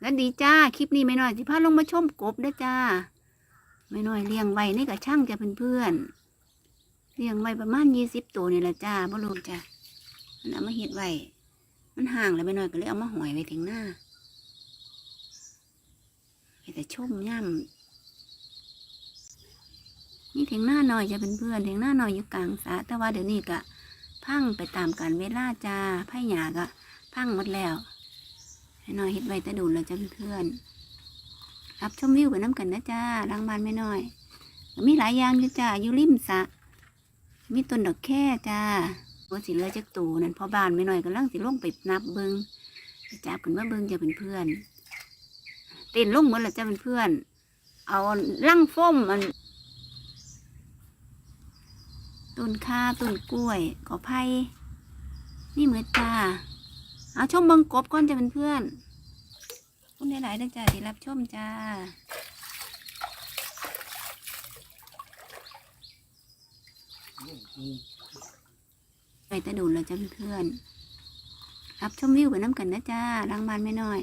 แล้วดีจ้า คลิปนี้ไม่น้อยสิพาลงมาชมกบด้จ้า ไม่น้อยเลี้ยงไว้ในกระช่างจะเพื่อนเลี้ยงไว้ประมาณยี่สิบตัวนี่แหละจ้าบ่รู้จ้ามันเอามาเฮ็ดไว้ มันห่างแล้วไม่น้อยก็เลยเอามาหอยไว้ถึงหน้าแต่ชมย่ำนี่ถึงหน้าหน่อยจะเป็นเพื่อนถึงหน้าหน่อยอยู่กลางสระแต่ว่าเดี๋ยวนี้ก็พังไปตามกันเวลาจ้าไผ่หยาก็พังหมดแล้ว ให้น้อยเฮ็ดไว้ต่ดูแล้วจะเป็นเพื่อนๆรับชมวิวไปน้ำกันนะจ้าล้างบ้านไม่น้อยมีหลายอย่างจ้าอยู่ริมสระมีต้นดอกแค่จ้าว่าสิเหลือจักตูนั่นพอบ้านไม่น้อยก็ลังสิลงไปนับเบิงไปจับกันว่าเบิงจะเป็นเพื่อนเต้นลงหมดแล้วจะเป็นเพื่อน เอาลังฟ้มมันต้นข้าต้นกล้วยขอไผ่นี่เหมือนจ้า อาชมบิงกบก่อนจะเป็นเพื่อนคุณหลายๆเด้อจ้าที่รับชมจ้าไปต่ดูเราจะเพื่อนรับชมวิวไปน้ำกันนะจ้าล้างบ้านไม่น้อย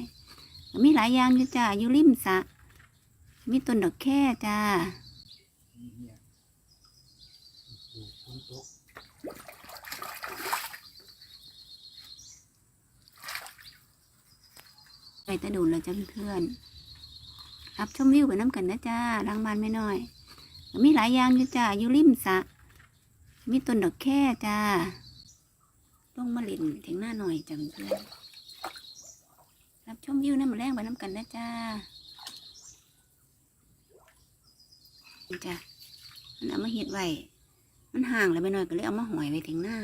มีหลายอย่างจ้าอยู่ริมสระมีต้นดอกแค่จ้า ไปต่ดูเราจะเพื่อนรับชมวิวไปน้ำกันนะจ้าล้างบ้านไม่น้อย มีหลายอย่างอยู่จ้าอยู่ริมสระมีต้นดอกแค่จ้าลงมาเลินถึงหน้าหน่อยจังเพื่อนรับชมวิวน้ำมาแรงไปน้ำกันนะจ้าจ้ะมันเอามาเฮ็ดไว้ มันห่างแล้วไปหน่อยก็เลยเอามาหอยไว้ถึงหน้า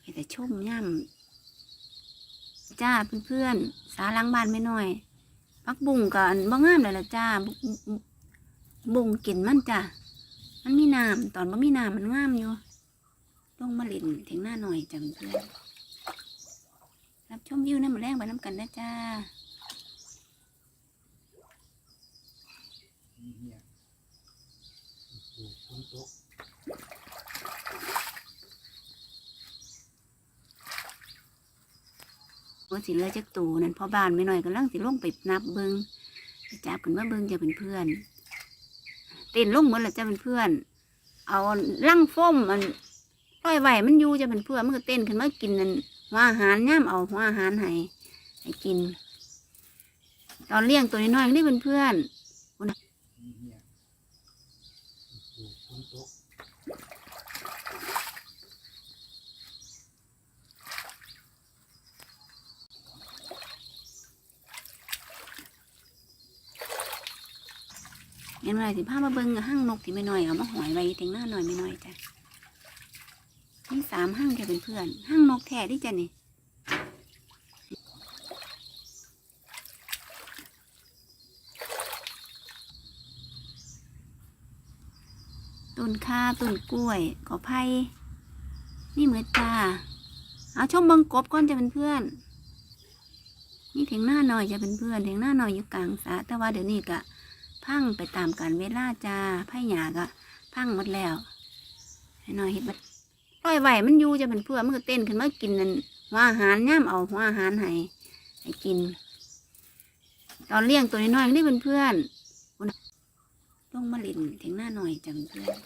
ให้แต่ชมย่ำ จ้าเพื่อนๆสาล้างบ้านไม่น้อยพักบุ้งกันบ่งามเลยละจ้า บุบุ้งกินมันจ้ะมันมีน้ำตอนบ่มีน้ำมันงามอยู่ลงมาเลินถึงหน้าหน่อยจังเพื่อนรับชมวิวน้ำมาแรงไปน้ำกันนะจ้า ว่าสิเลือจักตูนั่นพอบ้านไม่หน่อยก็ลังสิลงไปนับเบิงจับกันว่าเบิงจะเป็นเพื่อนเต้นลงหมดแล้วจะเป็นเพื่อน เอาลังฟ้มมันร้อยไหวมันอยู่จะเป็นเพื่อนมันก็เต้นขึ้นมากินนั่นว่าอาหารย่ามเอาว่าอาหารให้ให้กิน ตอนเลี้ยงตัวน้อยๆนี่เป็นเพื่อนเห็นไรสิพามาเบิงห้างนกที่ไม่น้อยเอามาหอยไว้ถึงหน้าหน่อยไม่น้อยจ้ะนี่สามห้างจะเป็นเพื่อนห้างนกแท้ที่จ้ะนี่ต้นข้าต้นกล้วยขอไผ่นี่เหมือนจ้าเอาชมบังกบก่อนจะเป็นเพื่อน นี่ถึงหน้าหน่อยจะเป็นเพื่อนถึงหน้าหน่อยอยู่กลางสระแต่ว่าเดี๋ยวนี้ก็ พังไปตามกันเวลาจ้าไผ่หยาก็พังหมดแล้วให้หน่อยเห็ดบัดปล่อยไหวมันอยู่จะเป็นเพื่อนมันก็เต้นขึ้นมากินนั่นหัวอาหารย่ามเอาหัวอาหารให้ให้กิน ตอนเลี้ยงตัวน้อยๆนี่เป็นเพื่อนลงมาลินถึงหน้าหน่อยจังเพื่อน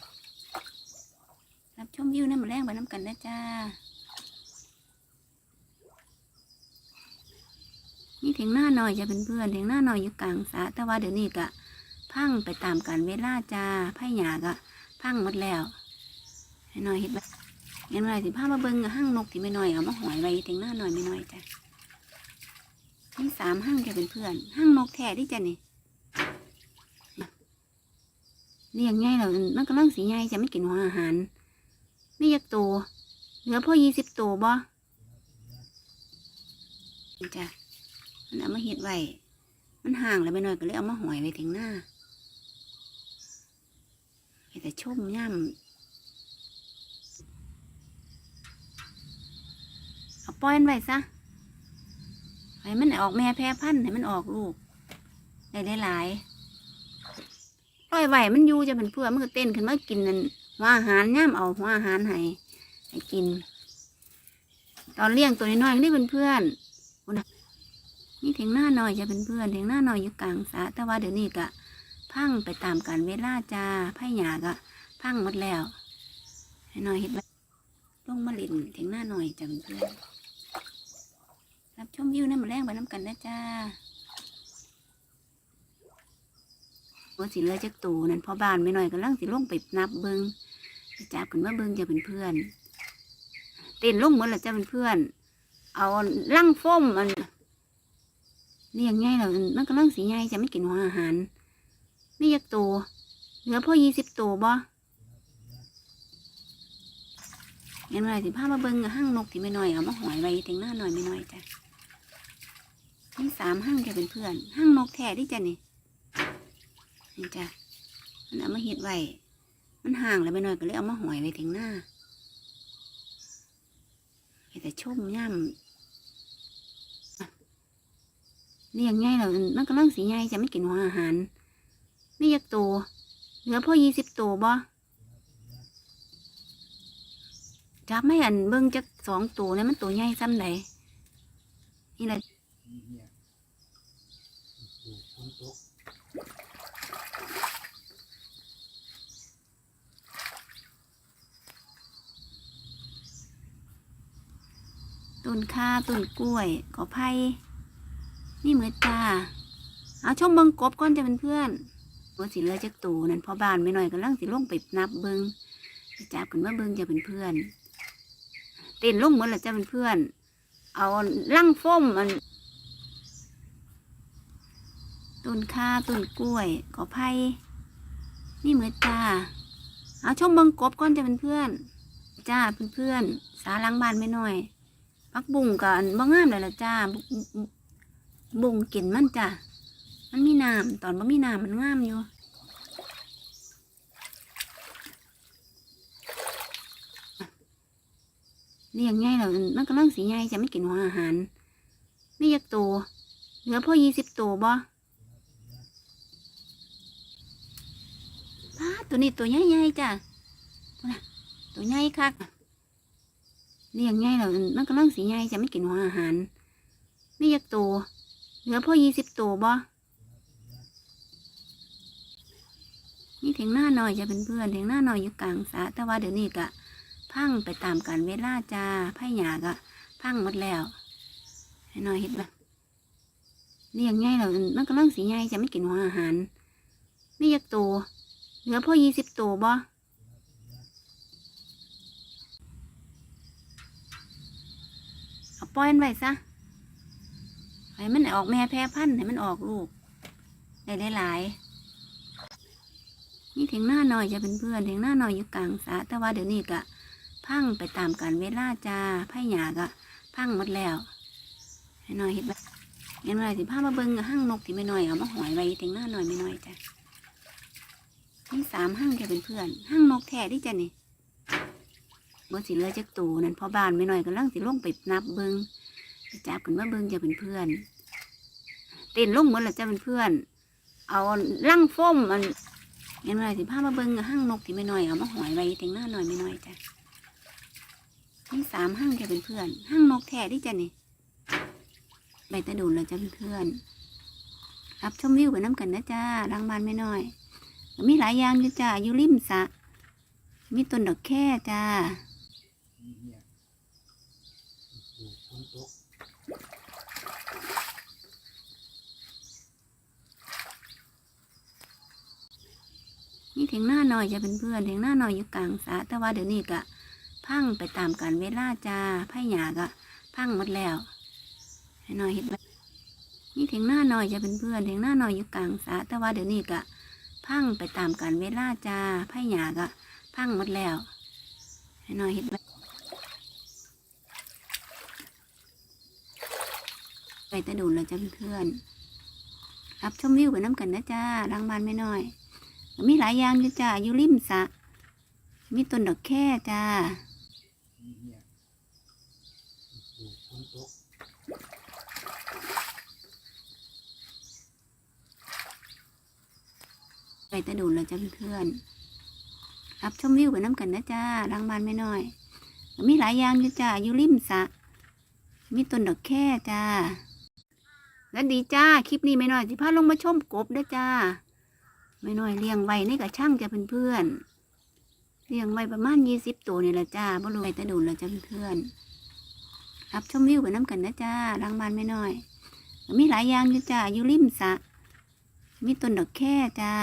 รับชมวิวน้ำมาแรงไปน้ำกันนะจ้านี่ถึงหน้าหน่อยจะเป็นเพื่อนถึงหน้าหน่อยอยู่กลางสระแต่ว่าเดี๋ยวนี้ก็ พังไปตามกันเวลาจ้าไผ่หยาก็พังหมดแล้วให้น่อยเห็นไหมเห็นไหมสิพามาเบิ้งห้างนกที่ไม่น้อยเอามาหอยไว้ถึงหน้าหน่อยไม่น้อยจ้ะนี่สามห้างจะเป็นเพื่อนห้างนกแท้ที่จ้ะนี่เลี้ยงง่ายแล้วมันกำลังสีใหญ่จะไม่กินหัวอาหารนี่ยักตัวเหลือพ่อยี่สิบตัวบ่จ้ะมันเอามาเห็ดไว้มันห่างแล้วไปหน่อยก็เลยเอามาหอยไว้ถึงหน้า ให้แต่ชมย่ำเอาปล่อยมันไว้ซะให้มันออกแม่แพร่พันธุ์ให้มันออกลูกได้หลายๆปล่อยไหวมันอยู่จะเป็นเพื่อนมันก็เต้นขึ้นมากินนั่นหัวอาหารย่ามเอาหัวอาหารให้ให้กิน ตอนเลี้ยงตัวน้อยๆนี่เป็นเพื่อนพุ่นน่ะนี่เถียงหน้าหน่อยจะเป็นเพื่อนเถียงหน้าหน่อยอยู่กลางสระแต่ว่าเดี๋ยวนี้ก็ พังไปตามกันเวลาจ้าไผ่หยาก็พังหมดแล้วให้หน่อยเห็นไหมลงมาเลินถียงหน้าหน่อยจะเป็นเพื่อนรับชมวิวน้ำแรงไปน้ำกันนะจ้าว่าสิเหลือจากตูนั่นพอบ้านไม่หน่อยก็ลังสิลงไปนับเบิงไปจับกันว่าเบิงจะเป็นเพื่อนเต้นลงหมดแล้วจะเป็นเพื่อน เอาลั่งฟ้มมันเลี้ยงไงเรามันก็ลังสีไงจะไม่กินหัวอาหาร นี่ยักตัวเหลือพ่อยี่สิบตัวบ่เห็นไหมสิพามาเบิ่งห้างนกที่ไม่น้อยเอามาหอยไว้ถึงหน้าหน่อยไม่น้อยจ้ะนี่สามห้างจะเป็นเพื่อนห้างนกแท้ที่จ้ะนี่นี่จ้ะมันเอามาเห็ดไว้มันห่างแล้วไม่น้อยก็เลยเอามาหอยไว้ถึงหน้าแต่ชุ่มย่ำเลี้ยงไงเรามันก็เรื่องสีไงจะไม่กินหัวอาหาร นี่ยักตัวเหลือพ่อยี่สิบตัวบ่จับไม่อันเบิ่งจักสองตัวเนี่ยมันตัวใหญ่ซ้ำไหนนี่แหละต้นข้าต้นกล้วยกอไผ่นี่เหมือนจ้าเอาชมบิงกบก่อนจะเป็นเพื่อน ว่าสิเลือจักตัวนั่นพอบ้านไม่หน่อยก็ลังสิลงไปนับเบิงไปจับกันว่าเบิงจะเป็นเพื่อนเต้นลงหมดแล้วจะเป็นเพื่อน เอาลั่งฟ้มมันต้นข้าต้นกล้วยกอไผ่นี่เหมือนจ้าเอาชมบิงกบก่อนจะเป็นเพื่อน จ้าเพื่อนๆสาหลังบ้านไม่หน้อยพักบุ้งกันบ่งามเลยละจ้าบุบุ้งกินมันจ้า มันมีน้ำตอนบ่มีน้ำมันงามอยู่เลี้ยงไงเรามันก็เรื่องสีไงจะไม่กินหัวอาหารนี่ยักตัวเหลือพ่อยี่สิบตัวบ่ป้าตัวนี้ตัวใหญ่ๆจ้ะตัวน่ะตัวใหญ่คักเลี้ยงไงเรามันก็เรื่องสีไงจะไม่กินหัวอาหารนี่ยักตัวเหลือพ่อยี่สิบตัวบ่ นี่เถียงหน้าหน่อยจะเป็นเพื่อนเถียงหน้าหน่อยอยู่กลางสระแต่ว่าเดี๋ยวนี้ก็พังไปตามกันเวลาจ้าไผ่หยาก็พังหมดแล้วให้หน่อยเห็นปะเลี้ยงไงเรามันก็เรื่องสีไงจะไม่กินหัวอาหารนี่ยักตัวเหลือพ่อยี่สิบตัวบ่เอาปล่อยมันไว้ซะให้มันออกแม่แพร่พันธุ์ให้มันออกลูกได้หลายๆ นี่ถึงหน้าหน่อยจะเป็นเพื่อนถึงหน้าหน่อยอยู่กลางสระแต่ว่าเดี๋ยวนี้ก็พังไปตามกันเวลาจ้าไผ่หยาก็พังหมดแล้วให้หน่อยเห็นไหมเห็นไหมสิพามาเบิ่งห้างนกที่ไม่น้อยเอามาหอยไว้ถึงหน้าหน่อยไม่น้อยจ้ะนี่สามห้างจะเป็นเพื่อนห้างนกแท้ที่จะนี่บ่สิเหลือจักตูนั่นพอบ้านไม่น้อยก็ลังสิลงไปนับเบิ่งจับกันว่าเบิ่งจะเป็นเพื่อนเต้นลงหมดแล้วจะเป็นเพื่อน เอาลั่งฟ้มมัน เห็นไรสิพามาเบิงห้างนกที่ไม่น้อยเอามาหอยไว้ถึงหน้าหน่อยไม่น้อยจ้ะนี่สามห้างจะเป็นเพื่อนห้างนกแท้ที่จ้ะนี่ใบตะดูนเราจะเป็นเพื่อนรับชมวิวไปน้ำกันนะจ้ารังบานไม่น้อยมีหลายอย่างอยู่จ้าอยู่ริมสะมีต้นดอกแค่จ้า นี่ถึงหน้าหน่อยจะเป็นเพื่อนถึงหน้าหน่อยอยู่กลางสระแต่ว่าเดี๋ยวนี้ก็พังไปตามกันเวลาจ้าไผ่หยาก็พังหมดแล้วให้หน่อยเห็นไหมนี่ถึงหน้าหน่อยจะเป็นเพื่อนถึงหน้าหน่อยอยู่กลางสระแต่ว่าเดี๋ยวนี้ก็พังไปตามกันเวลาจ้าไผ่หยาก็พังหมดแล้วให้หน่อยเห็นไหมไปตะดูนเราจะเป็นเพื่อนรับชมวิวไปน้ำกันนะจ้ารังบานไม่น้อย มีหลายอย่างอยู่จ้าอยู่ริมสระมีต้นดอกแค่จ้าไปตะดูนเราจะเพื่อนรับชมวิวไปน้ำกันนะจ้ารังบานไม่น้อย มีหลายอย่างอยู่จ้าอยู่ริมสระมีต้นดอกแค่จ้าสวัสดีจ้า คลิปนี้ไม่น้อยสิพาลงมาชมกบด้จ้า ไม่น้อยเลี้ยงไว้ในกระช่างจะเพื่อนเลี้ยงไว้ประมาณยี่สิบตัวนี่แหละจ้าบ่รู้ไปตะดูแล้วจ้าเพื่อนรับชมวิวไปน้ำกันนะจ้ารังบ้านไม่น้อย มีหลายอย่างอยู่จ้าอยู่ริมสะมีต้นดอกแค่จ้า